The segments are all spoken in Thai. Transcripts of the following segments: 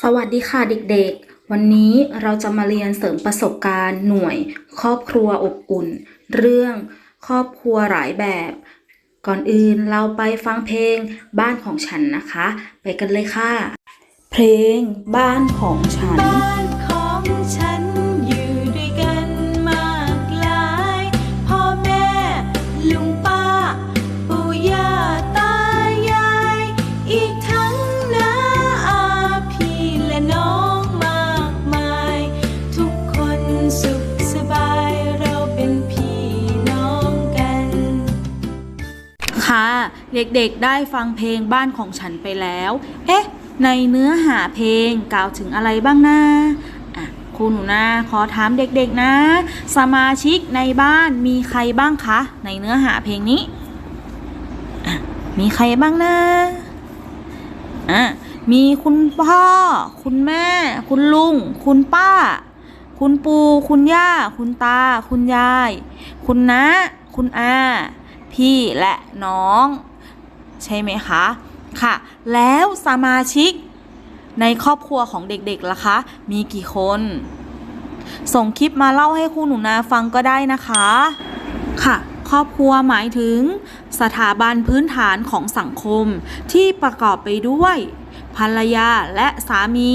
สวัสดีค่ะเด็กๆ วันนี้เราจะมาเรียนเสริมประสบการณ์หน่วย ครอบครัวอบอุ่น เรื่องครอบครัวหลายแบบ ก่อนอื่นเราไปฟังเพลงบ้านของฉันนะคะ ไปกันเลยค่ะ เพลงบ้านของฉัน เด็กๆได้ฟังเพลงบ้านของฉันไปแล้ว เอ๊ะ ในเนื้อหาเพลงกล่าวถึงอะไรบ้างนะอะครูหนูนาขอถามเด็กๆนะ สมาชิกในบ้านมีใครบ้างคะ ในเนื้อหาเพลงนี้ มีใครบ้างนะอะมีคุณพ่อ คุณแม่ คุณลุง คุณป้า คุณปู่คุณย่า คุณตา คุณยาย คุณน้า คุณอา พี่และน้อง ใช่ไหมคะค่ะ แล้วสมาชิกในครอบครัวของเด็กๆล่ะคะ มีกี่คน ส่งคลิปมาเล่าให้ครูหนูนาฟังก็ได้นะคะค่ะครอบครัวหมายถึง สถาบันพื้นฐานของสังคมที่ประกอบไปด้วย ภรรยาและสามี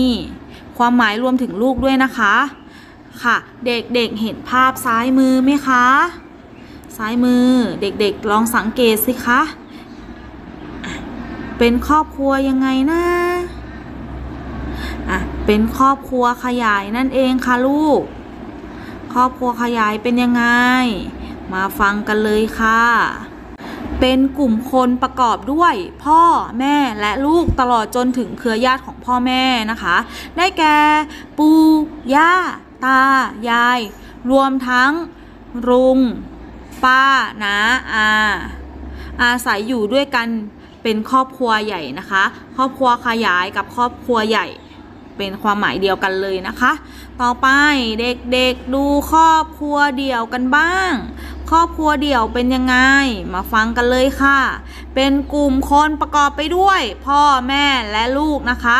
ความหมายรวมถึงลูกด้วยนะคะ ค่ะ เด็กๆเห็นภาพซ้ายมือไหมคะ ซ้ายมือเด็กๆลองสังเกตสิคะอะ เป็นครอบครัวยังไงนะอะเป็นครอบครัวขยายนั่นเองค่ะลูก ครอบครัวขยายเป็นยังไง มาฟังกันเลยค่ะ เป็นกลุ่มคนประกอบด้วยพ่อแม่และลูกตลอดจนถึงเครือญาติของพ่อแม่นะคะ ได้แก่ปู่ย่า ตา ยาย รวมทั้งลุง ป้าน้าอาอาศัยอยู่ด้วยกัน เป็นครอบครัวใหญ่นะคะ ครอบครัวขยายกับครอบครัวใหญ่เป็นความหมายเดียวกันเลยนะคะ ต่อไปเด็กๆดูครอบครัวเดี่ยวกันบ้าง ครอบครัวเดี่ยวเป็นยังไง มาฟังกันเลยค่ะ เป็นกลุ่มคนประกอบไปด้วย พ่อแม่และลูกนะคะ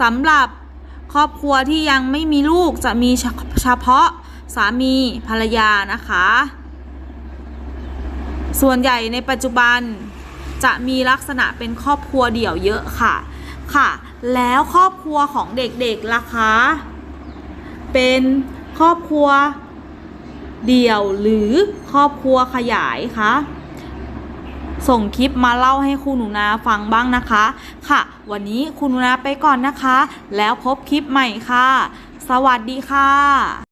สำหรับครอบครัวที่ยังไม่มีลูกจะมีเฉพาะสามีภรรยานะคะ ส่วนใหญ่ในปัจจุบัน จะมีลักษณะเป็นครอบครัวเดี่ยวเยอะค่ะค่ะ แล้วครอบครัวของเด็กๆล่ะคะ เป็นครอบครัวเดี่ยวหรือครอบครัวขยายคะส่งคลิปมาเล่าให้ครูหนูนาฟังบ้างนะคะ ค่ะ วันนี้ครูหนูนาไปก่อนนะคะ แล้วพบคลิปใหม่ค่ะ สวัสดีค่ะ